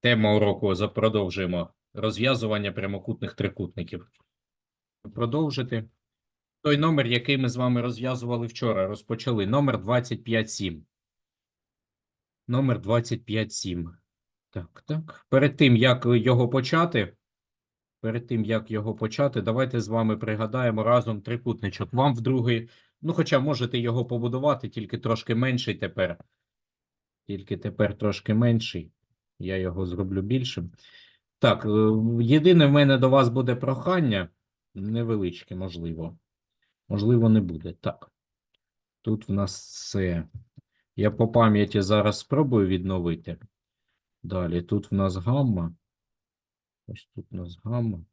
Тема уроку продовжуємо. Розв'язування прямокутних трикутників. Продовжити. Той номер, який ми з вами розв'язували вчора, розпочали. Номер 257. Номер 257. Так, так. Перед тим, як його почати, перед тим, як його почати, давайте з вами пригадаємо разом трикутничок. Вам в другий, ну, хоча можете його побудувати, тільки трошки менший тепер. Тільки тепер трошки менший. Я його зроблю більшим. Так, е, єдине в мене до вас буде прохання. Невеличке, можливо. Можливо, не буде. Так. Тут в нас це. Я по пам'яті зараз спробую відновити. Далі, тут в нас гамма. Ось тут у нас гамма.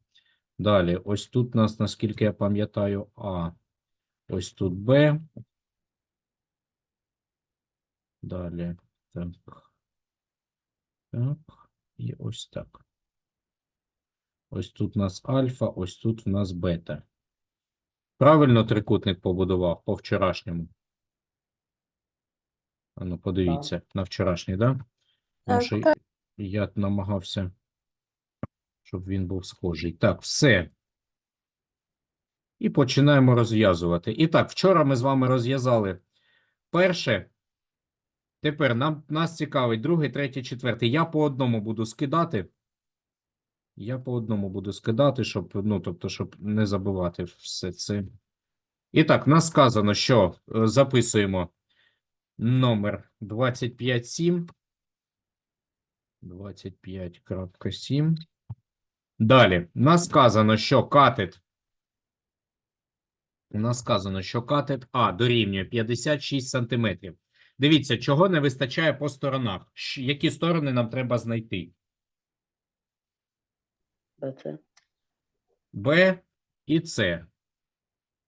Далі, ось тут у нас, наскільки я пам'ятаю, А. Ось тут Б. Далі. Так. Так. І ось так. Ось тут у нас альфа, ось тут в нас бета. Правильно трикутник побудував по вчорашньому? Ну, подивіться на вчорашній, да? Тому Так, що так. я намагався, щоб він був схожий. Так, все. І починаємо розв'язувати. І так, вчора ми з вами розв'язали перше. Тепер нам, нас цікавить другий, третій, четвертий. Я по одному буду скидати. Я по одному буду скидати, щоб, ну, тобто, щоб не забувати все це. І так, нас сказано, що е, записуємо номер 257. 25.7. Далі, нас сказано, що катет. Нас сказано, що катет А дорівнює 56 сантиметрів. Дивіться, чого не вистачає по сторонах. Які сторони нам треба знайти? БЦ. Б і С.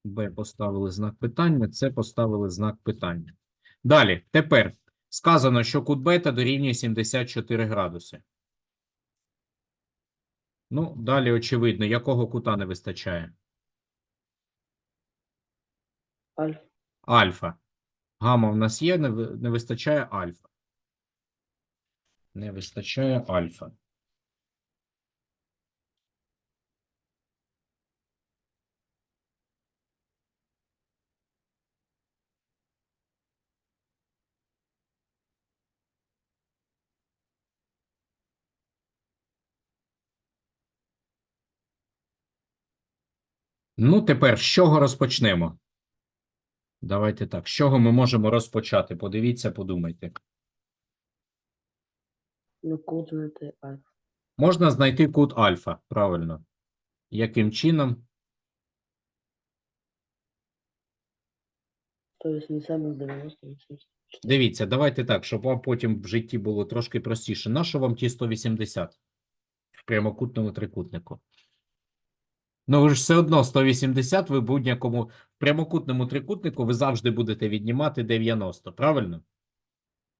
Б поставили знак питання, С поставили знак питання. Далі, тепер сказано, що кут бета дорівнює 74 градуси. Ну, далі очевидно, якого кута не вистачає? Альф. Альфа. Гамма в нас є, не вистачає альфа. Не вистачає альфа. Ну, тепер з чого розпочнемо? Давайте так. З чого ми можемо розпочати? Подивіться, подумайте. Ну, кут знайти альф. Можна знайти кут альфа, правильно. Яким чином? 180 на 90, Дивіться, давайте так, щоб вам потім в житті було трошки простіше. Нащо вам ті 180 в прямокутному трикутнику? Ну, ви ж все одно 180 ви будь-якому прямокутному трикутнику ви завжди будете віднімати 90, правильно?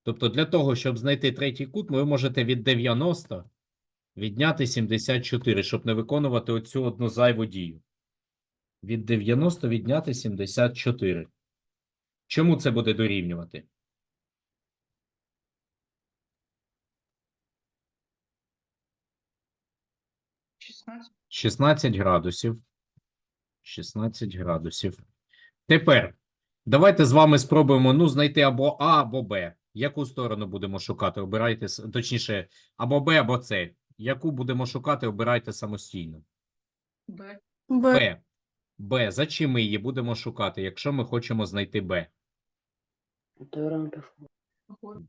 Тобто для того, щоб знайти третій кут, ви можете від 90 відняти 74, щоб не виконувати оцю одну зайву дію. Від 90 відняти 74. Чому це буде дорівнювати? 16. 16 градусів. 16 градусів. Тепер давайте з вами спробуємо ну, знайти або А, або Б. Яку сторону будемо шукати? Обирайте, точніше, або Б, або С. Яку будемо шукати, обирайте самостійно. Б. Б. Б. Б. За чим ми її будемо шукати, якщо ми хочемо знайти Б? Теорема Піфагора.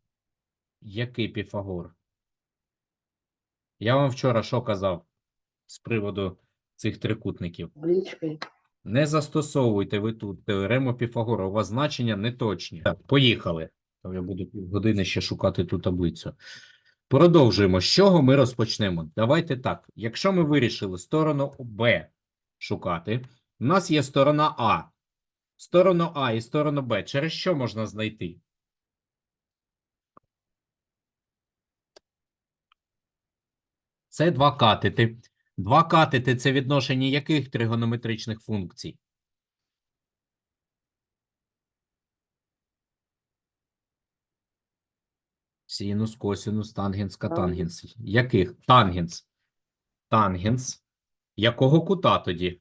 Який Піфагор? Я вам вчора що казав з приводу цих трикутників? Не застосовуйте ви тут теорему Піфагора, у вас значення неточні. Так, поїхали. Я буду півгодини ще шукати ту таблицю. Продовжуємо. З чого ми розпочнемо? Давайте так. Якщо ми вирішили сторону Б шукати, у нас є сторона А. Сторону А і сторону Б. Через що можна знайти? Це два катети. Два катети – це відношення яких тригонометричних функцій? Синус, косинус, Тангенс. катангенс. Яких? Тангенс. Тангенс. Якого кута тоді?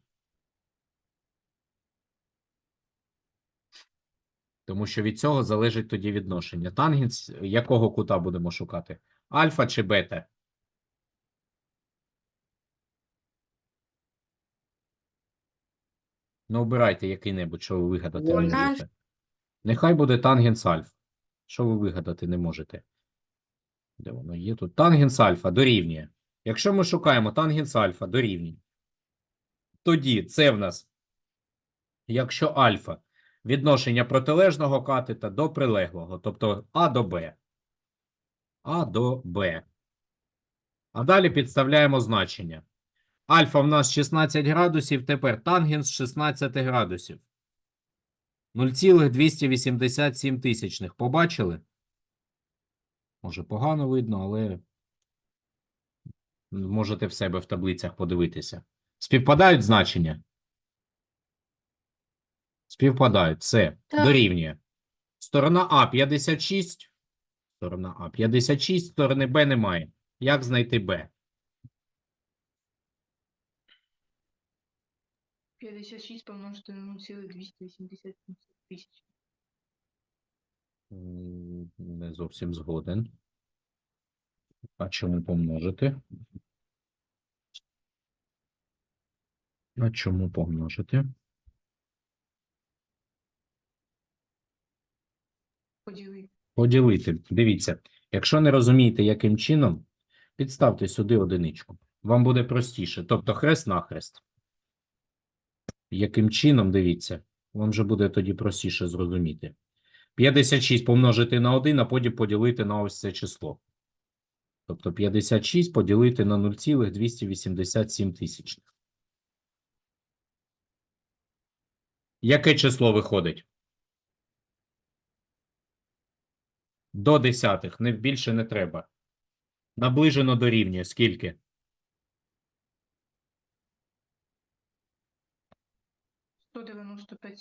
Тому що від цього залежить тоді відношення. Тангенс якого кута будемо шукати? Альфа чи бета? Ну, обирайте який-небудь, що ви вигадати не можете. Нехай буде тангенс альфа. Що ви вигадати не можете? Де воно є тут? Тангенс альфа дорівнює. Якщо ми шукаємо тангенс альфа дорівнює, тоді це в нас, якщо альфа відношення протилежного катета до прилеглого, тобто А до Б. А до Б. А далі підставляємо значення. Альфа в нас 16 градусів, тепер тангенс 16 градусів. 0,287 тисячних. Побачили? Може, погано видно, але можете в себе в таблицях подивитися. Співпадають значення? Співпадають. Так. Дорівнює. Сторона А 56. Сторона А 56, сторони Б немає. Як знайти Б? 56 помножити на 0,287 тисяч. Не зовсім згоден. А чому помножити? А чому помножити? Поділи. Поділити. Дивіться, якщо не розумієте, яким чином, підставте сюди одиничку. Вам буде простіше. Тобто хрест на хрест яким чином, дивіться, вам вже буде тоді простіше зрозуміти. 56 помножити на 1, а потім поділити на ось це число. Тобто 56 поділити на 0,287 тисячних. Яке число виходить? До десятих. Не більше не треба. Наближено до рівня. скільки?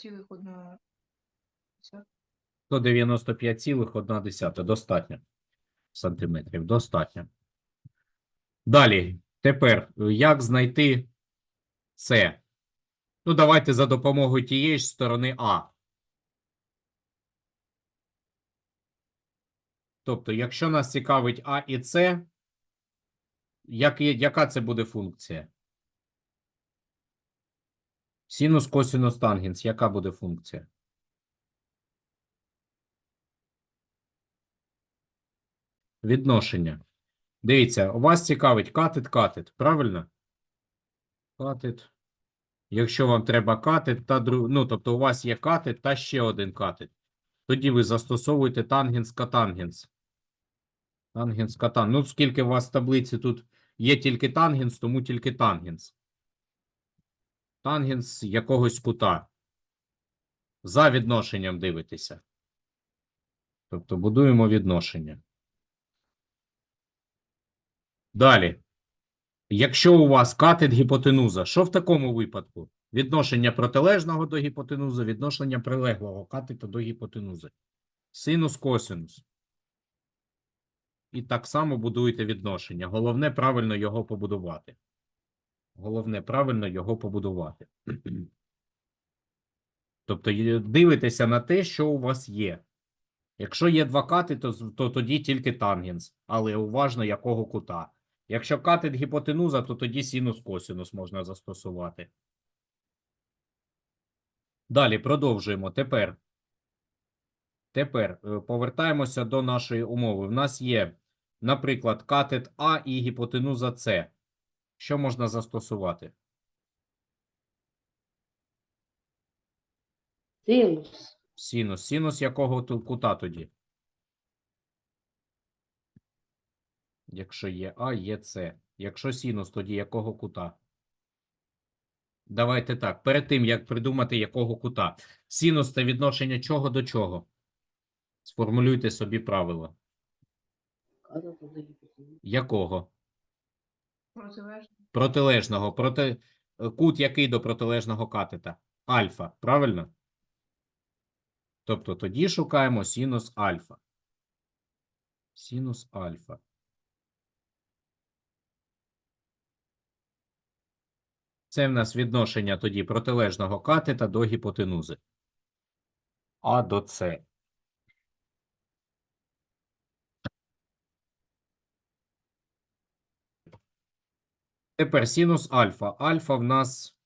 95,1. До 95,1 достатньо сантиметрів. Достатньо. Далі. Тепер як знайти це? Ну, давайте за допомогою тієї ж сторони А. Тобто, якщо нас цікавить А і С, як, яка це буде функція? Синус, косинус, тангенс. Яка буде функція? Відношення. Дивіться, у вас цікавить катет, катет, правильно? Катет. Якщо вам треба катет та друг... ну, тобто у вас є катет та ще один катет. Тоді ви застосовуєте тангенс катангенс. Тангенс катан. Ну, скільки у вас в таблиці тут є тільки тангенс, тому тільки тангенс. Тангенс якогось кута. За відношенням дивитеся. Тобто будуємо відношення. Далі. Якщо у вас катет гіпотенуза, що в такому випадку? Відношення протилежного до гіпотенузи, відношення прилеглого катета до гіпотенузи. Синус, косинус. І так само будуєте відношення. Головне правильно його побудувати. Головне правильно його побудувати. Тобто дивитеся на те, що у вас є. Якщо є два кати, то, то тоді тільки тангенс, але уважно якого кута. Якщо катет гіпотенуза, то тоді синус косинус можна застосувати. Далі продовжуємо. Тепер. Тепер е, повертаємося до нашої умови. В нас є, наприклад, катет А і гіпотенуза С. Що можна застосувати? Синус. Синус. Синус якого кута тоді? Якщо є А, є С. Якщо синус, тоді якого кута? Давайте так. Перед тим, як придумати якого кута. Синус це відношення чого до чого? Сформулюйте собі правило. Якого? Протилежно. Протилежного. Проти... Кут який до протилежного катета? Альфа. Правильно? Тобто тоді шукаємо синус альфа. Синус альфа. Це в нас відношення тоді протилежного катета до гіпотенузи. А до С. Тепер синус альфа. Альфа в нас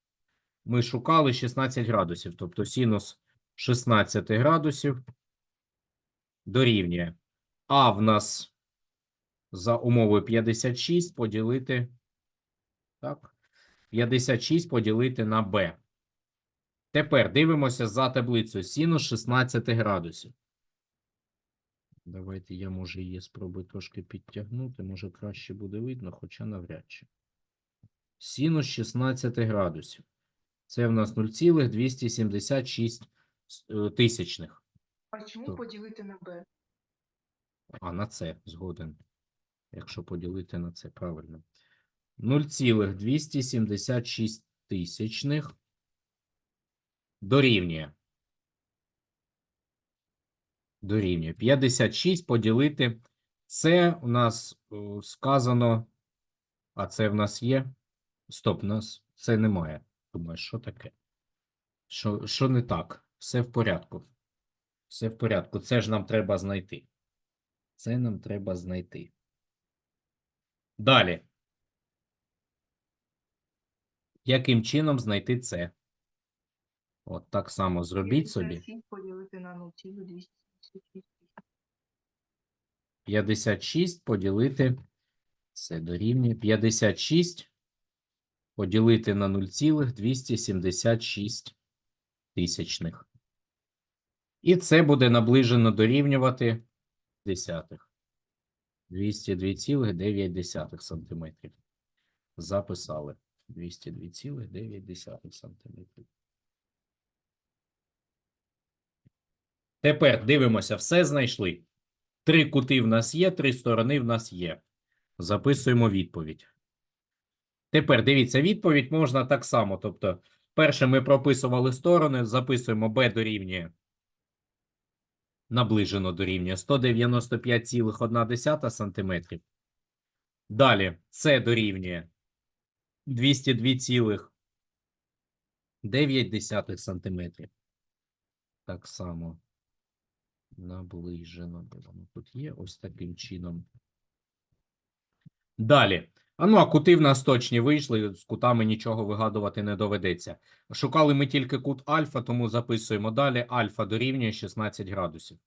ми шукали 16 градусів, тобто синус 16 градусів дорівнює. А в нас за умовою 56 поділити. Так. 56 поділити на b. Тепер дивимося за таблицею синус 16 градусів. Давайте я, може, її спробую трошки підтягнути. Може, краще буде видно, хоча навряд чи. Синус 16 градусів. Це в нас 0,276 е, тисячних. А чому Так. поділити на b? А, на це згоден. Якщо поділити на це правильно. 0,276 тисячних дорівнює. Дорівнює. 56 поділити. Це у нас сказано. А це в нас є. Стоп, у нас це немає. Думаю, що таке? Що, що не так? Все в порядку. Все в порядку. Це ж нам треба знайти. Це нам треба знайти. Далі. Яким чином знайти це? От так само зробіть собі. поділити на 0,276. 56 поділити. Це дорівнює 56 поділити на 0,276 тисячних. І це буде наближено дорівнювати десятих. 202,9 сантиметрів. Записали. 202,9 сантиметрів. Тепер дивимося, все знайшли. Три кути в нас є, три сторони в нас є. Записуємо відповідь. Тепер дивіться, відповідь можна так само. Тобто, перше ми прописували сторони, записуємо b дорівнює. Наближено дорівнює 195,1 сантиметрів. Далі це дорівнює 202,9 сантиметрів. Так само наближено. Тут є? Ось таким чином. Далі. А ну, а кути в нас точні вийшли, з кутами нічого вигадувати не доведеться. Шукали ми тільки кут альфа, тому записуємо далі. Альфа дорівнює 16 градусів.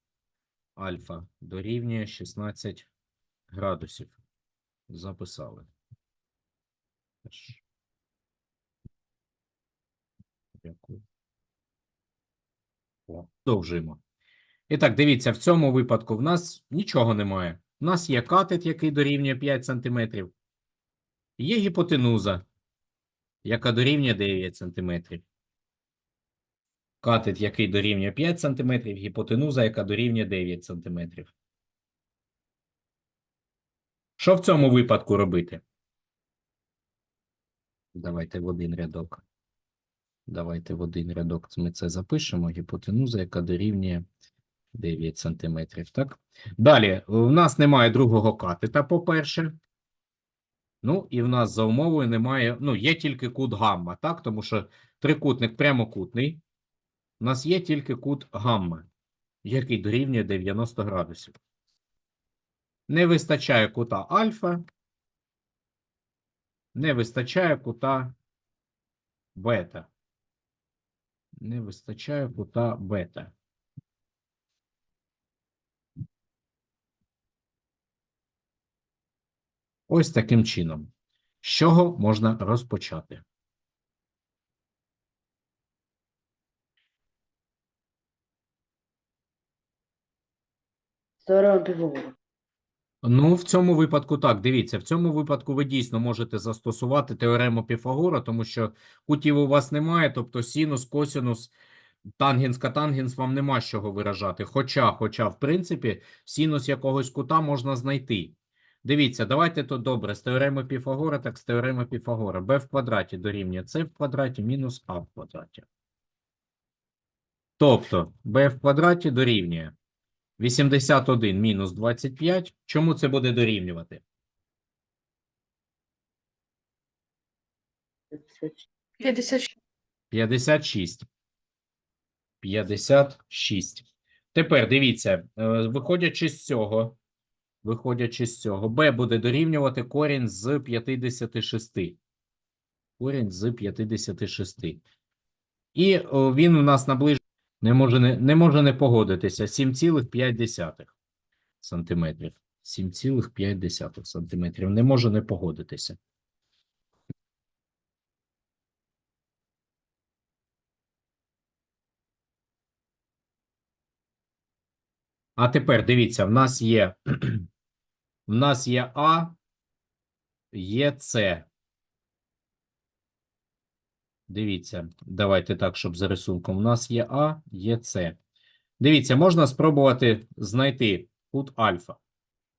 Альфа дорівнює 16 градусів. Записали. Дякую. Продовжуємо. І так, дивіться, в цьому випадку в нас нічого немає. У нас є катет, який дорівнює 5 см. Є гіпотенуза, яка дорівнює 9 см. Катет, який дорівнює 5 см, гіпотенуза, яка дорівнює 9 см. Що в цьому випадку робити? Давайте в один рядок. Давайте в один рядок ми це запишемо. Гіпотенуза, яка дорівнює 9 см. Так? Далі, у нас немає другого катета, по-перше. Ну, і в нас за умовою немає, ну, є тільки кут гамма, так? Тому що трикутник прямокутний. У нас є тільки кут гамма, який дорівнює 90 градусів. Не вистачає кута альфа. Не вистачає кута бета. Не вистачає кута бета. Ось таким чином. З чого можна розпочати? Теорема Піфагора. Ну, в цьому випадку так, дивіться, в цьому випадку ви дійсно можете застосувати теорему Піфагора, тому що кутів у вас немає, тобто синус, косинус, тангенс, катангенс вам нема з чого виражати. Хоча, хоча, в принципі, синус якогось кута можна знайти. Дивіться, давайте то добре, з теореми Піфагора, так з теореми Піфагора. b в квадраті дорівнює c в квадраті мінус а в квадраті. Тобто, b в квадраті дорівнює 81 мінус 25. Чому це буде дорівнювати? 56. 56. 56. 56. Тепер дивіться, е, виходячи з цього, виходячи з цього, b буде дорівнювати корінь з 56. Корінь з 56. І о, він у нас наближений, не може не, не може не погодитися. 7,5 сантиметрів. 7,5 сантиметрів. Не може не погодитися. А тепер дивіться, в нас є в нас є А, є С. Дивіться, давайте так, щоб за рисунком. У нас є А, є С. Дивіться, можна спробувати знайти кут альфа.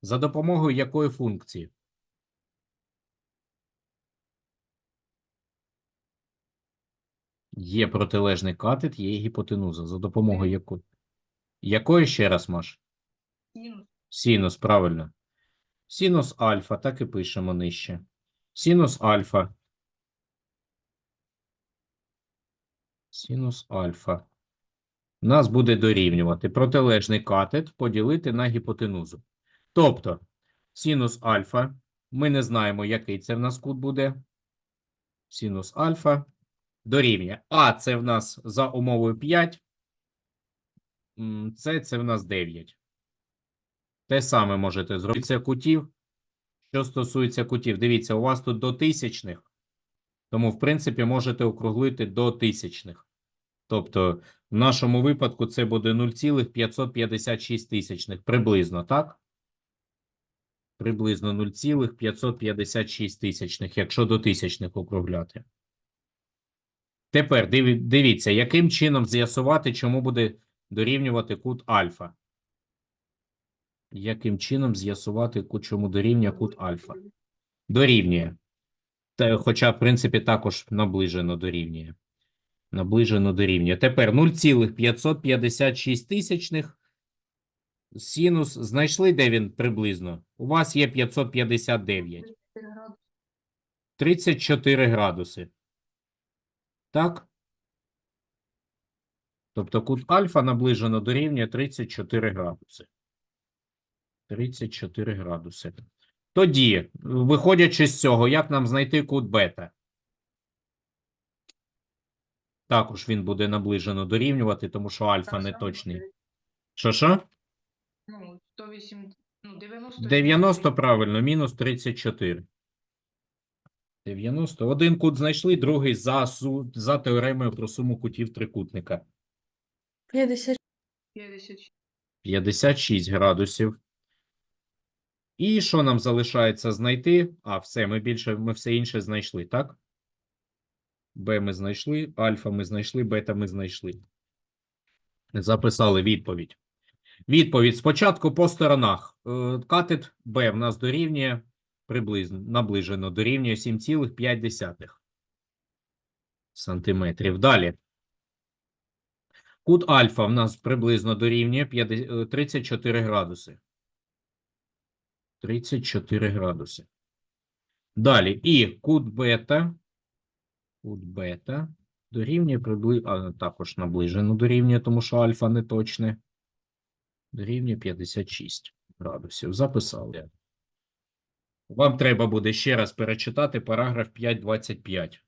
За допомогою якої функції? Є протилежний катет, є гіпотенуза. За допомогою якої? Якої ще раз, Маш? Синус. Синус, правильно. Синус альфа, так і пишемо нижче. Синус альфа. Синус альфа. Нас буде дорівнювати протилежний катет поділити на гіпотенузу. Тобто, синус альфа, ми не знаємо, який це в нас кут буде. Синус альфа дорівнює. А це в нас за умовою 5. М, Це, це в нас 9. Те саме можете зробити. Це кутів. Що стосується кутів, дивіться, у вас тут до тисячних, тому, в принципі, можете округлити до тисячних. Тобто, в нашому випадку це буде 0,556 тисячних. Приблизно, так? Приблизно 0,556 тисячних, якщо до тисячних округляти. Тепер дивіться, яким чином з'ясувати, чому буде дорівнювати кут альфа. Яким чином з'ясувати, чому дорівнює кут альфа? Дорівнює. Та, хоча, в принципі, також наближено дорівнює. Наближено дорівнює. Тепер 0,556 тисячних. Синус знайшли, де він приблизно? У вас є 559. 34 градуси. Так? Тобто кут альфа наближено дорівнює 34 градуси. 34 градуси. Тоді, виходячи з цього, як нам знайти кут бета? Також він буде наближено дорівнювати, тому що альфа не точний. Що що? Ну, 108, ну, 90. 90 правильно, мінус 34. 90. Один кут знайшли, другий за, су- за теоремою про суму кутів трикутника. 50. 56. 56 градусів. І що нам залишається знайти? А, все, ми більше, ми все інше знайшли, так? Б ми знайшли, альфа ми знайшли, бета ми знайшли. Записали відповідь. Відповідь спочатку по сторонах. Е, Катет Б в нас дорівнює приблизно, наближено дорівнює 7,5 сантиметрів. Далі. Кут альфа в нас приблизно дорівнює 50 е, 34 градуси. 34 градуси. Далі. І кут бета. Кут бета дорівнює приблизно, а також наближено дорівнює, тому що альфа не точне. Дорівнює 56 градусів. Записали. Вам треба буде ще раз перечитати параграф 5.25.